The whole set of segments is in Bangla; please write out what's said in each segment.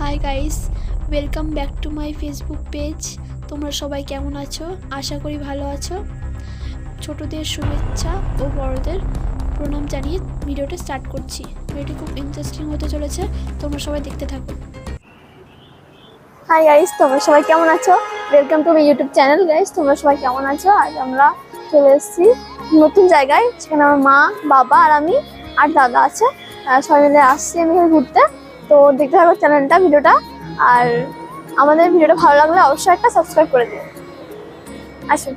Hi guys welcome back to my Facebook page তোমরা সবাই কেমন আছো? আশা করি ভালো আছো। ছোটদের শুভেচ্ছা ও বড়দের প্রণাম জানিয়ে ভিডিওটা স্টার্ট করছি। ভিডিওটি খুব ইন্টারেস্টিং হতে চলেছে। তোমরা সবাই দেখতে থাকো। হাই গাইস তোমরা সবাই কেমন আছো? Welcome to my YouTube channel guys তোমরা সবাই কেমন আছো? আজ আমরা চলে এসেছি নতুন জায়গায়। সেখানে আমার মা, বাবা আর আমি আর দাদা আছে। সবাই মিলে আসছি আমি ঘুরতে। তো দেখতে থাকো চ্যানেলটা ভিডিওটা আর আমাদের ভিডিওটা ভালো লাগলে অবশ্যই একটা সাবস্ক্রাইব করে দিও। আসুন।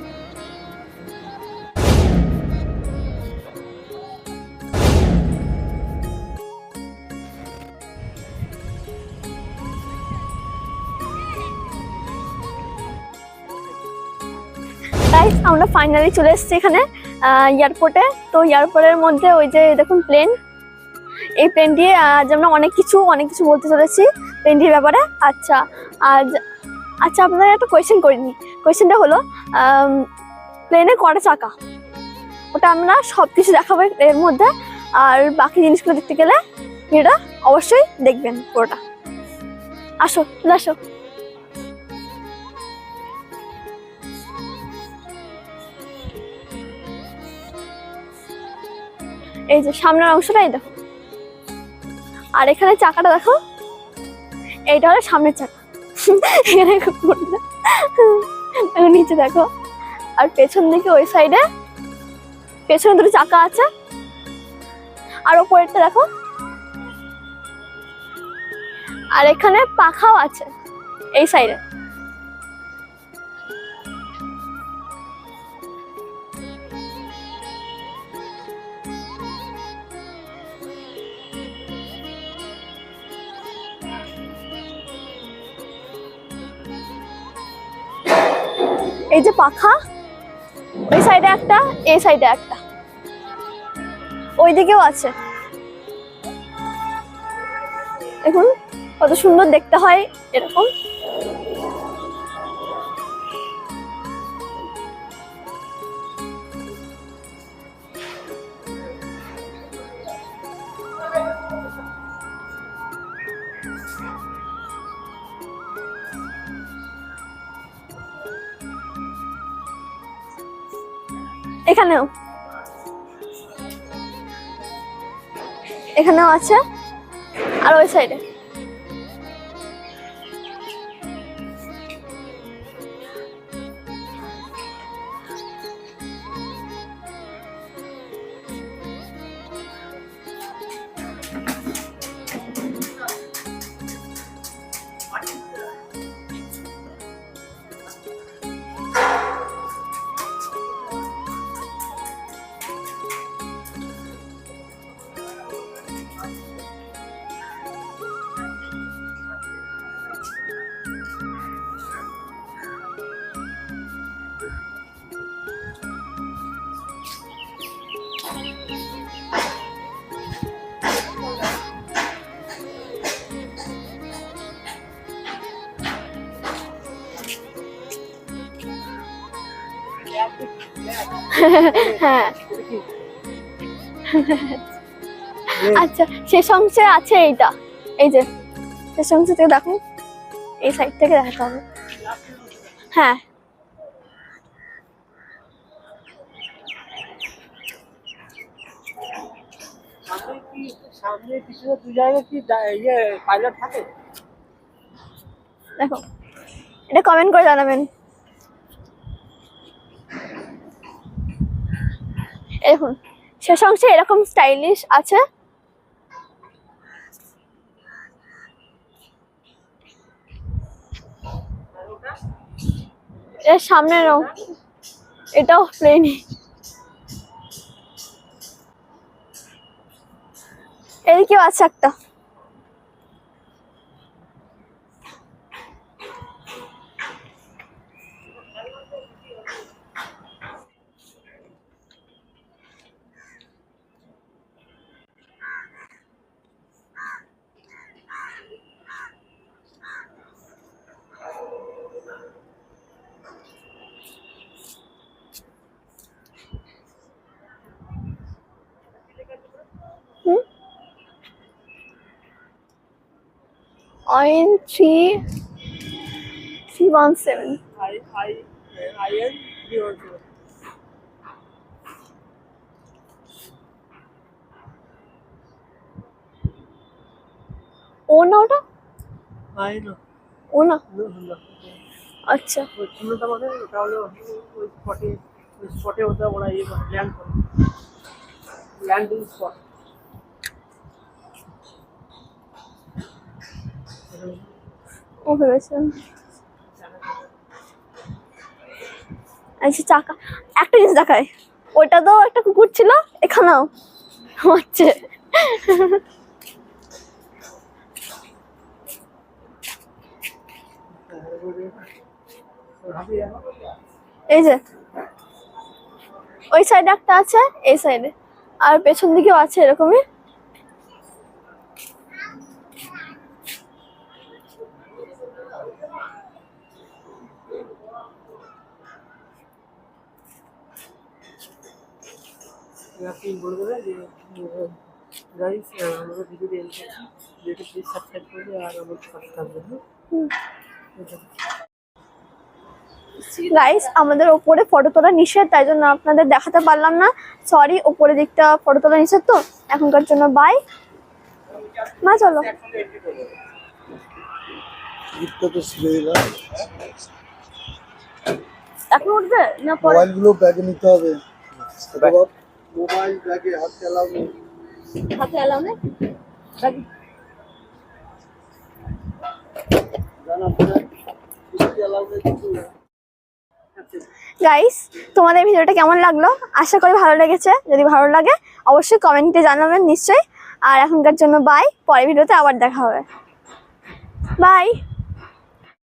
আমরা ফাইনালি চলে এসেছি এখানে এয়ারপোর্টে তো এয়ারপোর্টের মধ্যে ওই যে, দেখুন প্লেন এই দিয়ে আজ আমরা অনেক কিছু অনেক কিছু বলতে চলেছি প্লেনটির ব্যাপারে। আচ্ছা আজ আচ্ছা আপনাদের একটা কোয়েশ্চেন করিনি। কোয়েশ্চেনটা হলো প্লেনে কটা চাকা? ওটা আমরা সব কিছু দেখাবো এর মধ্যে। আর বাকি জিনিসগুলো দেখতে গেলে ভিডিওটা অবশ্যই দেখবেন পুরোটা। আসো আসো। এই যে সামনের অংশটাই দেখো। আর এখানে চাকাটা দেখো। এইটা হলো সামনের চাকা। এখানে নিচে দেখো। আর পেছন দিকে ওই সাইডে পেছনে দুটো চাকা আছে। আর ওপরেরটা দেখো। আর এখানে পাখাও আছে এই সাইডে এই যে পাখা, ওই সাইডে একটা, এই সাইডে একটা। ওইদিকেও আছে। দেখুন, কত সুন্দর দেখতে হয় এরকম। এখানেও। এখানেও আছে আর ওই সাইডে হ্যাঁ। আচ্ছা শেষ অংশে আছে এইটা। এই যে শেষ অংশ থেকে দেখুন এই সাইড থেকে দেখাতে হবে। হ্যাঁ। ইয়ে পাইলট থাকে? দেখো এটা কমেন্ট করে জানাবেন। দেখুন শেষ অংশে এরকম স্টাইলিশ আছে? এর সামনে অংশ এটাও প্লেনই এদিকেও আছে একটা। আইন থ্রি থ্রি ওয়ান সেভেন। ও না ওটা? ও না। আচ্ছা। মানে ওটা হলো ওই স্পটে ওই স্পটে ওটা ওরা ইয়ে ল্যান্ড করে। ল্যান্ডিং স্পট ও ভেবেছিলাম আচ্ছা চাকা একটা জিনিস দেখায় তো একটা কুকুর ছিল এখানেও। হচ্ছে। এই যে ওই সাইডে একটা আছে এই সাইডে আর পেছন দিকেও আছে এরকমই। আপনি বলে দেবেন যে গাইস আমাদের ভিডিওটি এন্ড করছি ভিডিওটি প্লিজ সাবস্ক্রাইব করবে আর আমার পাশে থাকবে হ্যাঁ? গাইস আমাদের ওপরে ফটো তোলা নিষেধ তাই জন্য আপনাদের দেখাতে পারলাম না। সরি ওপরে দিকটা ফটো তোলা নিষেধ তো? এখনকার জন্য বাই মা চলো। এখন উঠবে না পরে? মোবাইলগুলো ব্যাগে নিতে হবে। মোবাইল ব্যাগে হাত নেই হাতে এলাও নেই গাইস তোমাদের ভিডিওটা কেমন লাগল? আশা করি ভালো লেগেছে। যদি ভালো লাগে অবশ্যই কমেন্টে জানাবেন নিশ্চয়ই। আর এখনকার জন্য বাই পরের ভিডিওতে আবার দেখা হবে। বাই